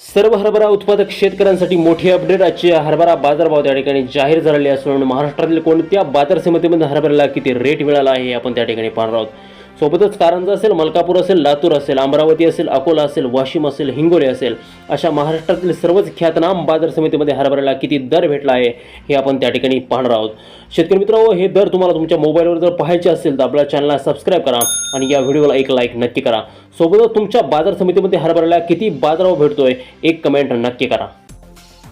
सर्व हरभरा उत्पादक शेतकऱ्यांसाठी मोठी अपडेट आजची हरभरा बाजारभाव त्या ठिकाणी जाहीर झालेले असून महाराष्ट्रातील कोणत्या बाजार समितीमध्ये हरभऱ्याला किती रेट मिळाला आहे आपण त्या ठिकाणी पाहणार आहोत. सोबतच कारंजा असेल मलकापूर असेल लातूर असेल अमरावती असेल अकोला असेल वाशिम असेल हिंगोली असेल अशा महाराष्ट्रातील सर्वच ख्यातनाम बाजार समितीमध्ये हरभऱ्याला किती दर भेटला आहे हे आपण त्या ठिकाणी पाहणार आहोत. शेतकरी मित्रांनो हो, हे दर तुम्हाला तुमच्या मोबाईलवर जर पाहायचे असेल तर आपल्या चॅनलला सबस्क्राईब करा आणि या व्हिडिओला एक लाईक नक्की करा. सोबतच तुमच्या बाजार समितीमध्ये हरभऱ्याला किती बाजारभाव भेटतोय एक कमेंट नक्की करा.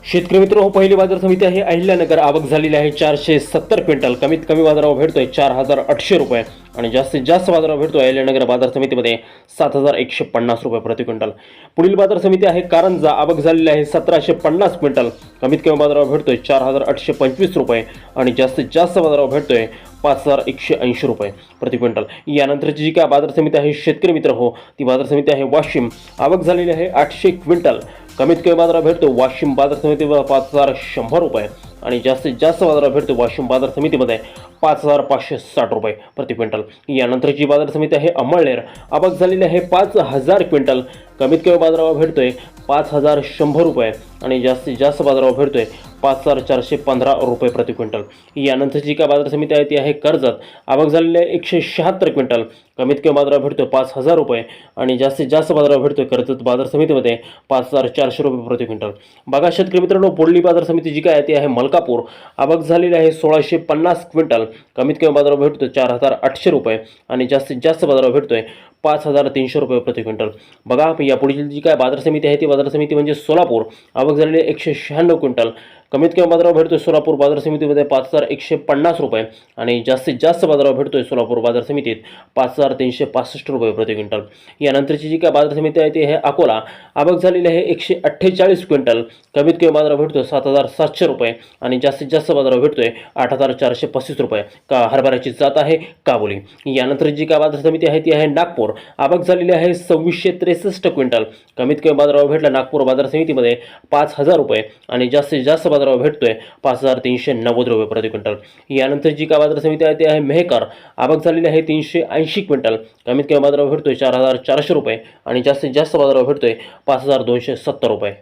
शेतकरी मित्र हो पहिली बाजार समिती आहे. अहिल्यानगर आवक झालेली आहे. चारशे सत्तर क्विंटल. कमीत कमी बाजारावर भेटतोय चार हजार आठशे रुपये आणि जास्तीत जास्त बाजारावर भेटतोय अहिल्यानगर बाजार समितीमध्ये सात हजार एकशे पन्नास रुपये प्रति क्विंटल. पुढील बाजार समिती आहे कारंजा. आवक झालेली आहे सतराशे पन्नास क्विंटल. कमीत कमी बाजारावर भेटतोय चार हजार आठशे पंचवीस रुपये आणि जास्तीत जास्त बाजारावर भेटतोय पाच हजार एकशे ऐंशी रुपये प्रति क्विंटल. यानंतरची जी काय बाजार समिती आहे शेतकरी मित्र हो ती बाजार समिती आहे वाशिम. आवक झालेली आहे आठशे क्विंटल. कमीत कमी बाजारात भेटतो. वाशिम बाजार समितीवर पाच हजार शंभर रुपये आणि जास्तीत जास्त बाजारात भेटतो वाशिम बाजार समितीमध्ये पाच हजार पाचशे साठ रुपये प्रति क्विंटल. यानंतरची बाजार समिती आहे अंमळनेर. आवक झालेली आहे पाच हजार क्विंटल. कमीत कमी बाजारावर भेटतोय पाच हजार शंभर रुपये आणि जास्तीत जास्त बाजारावर भेटतोय पाच हजार चारशे पंधरा रुपये प्रति क्विंटल. यानंतरची काय बाजार समिती आहे ती आहे कर्जत. आवक झालेली आहे एकशे शहात्तर क्विंटल. कमीत कमी बाजारावर भेटतोय पाच हजार रुपये आणि जास्तीत जास्त बाजारावर भेटतोय कर्जत बाजार समितीमध्ये पाच हजार चारशे रुपये प्रति क्विंटल. बघा शेतकरी मित्रांनो बोडली बाजार समिती जी काय आहे ती आहे मलकापूर. आवक झालेली आहे सोळाशे पन्नास क्विंटल. कमीत कमी बाजारावर भेटतो चार हजार आठशे रुपये आणि जास्तीत जास्त बाजारावर भेटतोय पाच हजार तीनशे रुपये प्रति क्विंटल. बघा या पुढील जी काय बाजार समिती आहे ती बाजार समिती म्हणजे सोलापूर. आवक झालेली एकशे शहाण्णव क्विंटल. कमीत कमी बाजारावर भेटतोय सोलापूर बाजार समितीमध्ये पाच हजार एकशे पन्नास रुपये आणि जास्तीत जास्त बाजारावर भेटतोय सोलापूर बाजार समितीत पाच हजार तीनशे पासष्ट रुपये प्रति क्विंटल. यानंतरची जी काय बाजार समिती आहे ती आहे अकोला. आवक झालेली आहे एकशे अठ्ठेचाळीस क्विंटल. कमीत कमी बाजारावर भेटतोय सात हजार सातशे रुपये आणि जास्तीत जास्त बाजारावर भेटतोय आठ हजार चारशे पस्तीस रुपये. का हरभऱ्याची जात आहे? काबोली यानंतर जी काय बाजार समिती आहे ती आहे नागपूर. आवक झालेली आहे सव्वीसशे त्रेसष्ट क्विंटल. कमीत कमी बाजारावर भेटला नागपूर बाजार समितीमध्ये पाच हजार रुपये आणि जास्तीत जास्त बाजारावर भेटतोय. पाच हजार तीनशे नव्वद रुपये प्रति क्विंटल. यानंतर जी काय बाजार समिती आहे ती आहे मेहकर. आवक झालेली आहे तीनशे ऐंशी क्विंटल. कमीत कमी बाजारावर भेटतोय चार हजार चारशे रुपये आणि जास्तीत जास्त बाजारावर भेटतोय पाच हजार दोनशे सत्तर रुपये.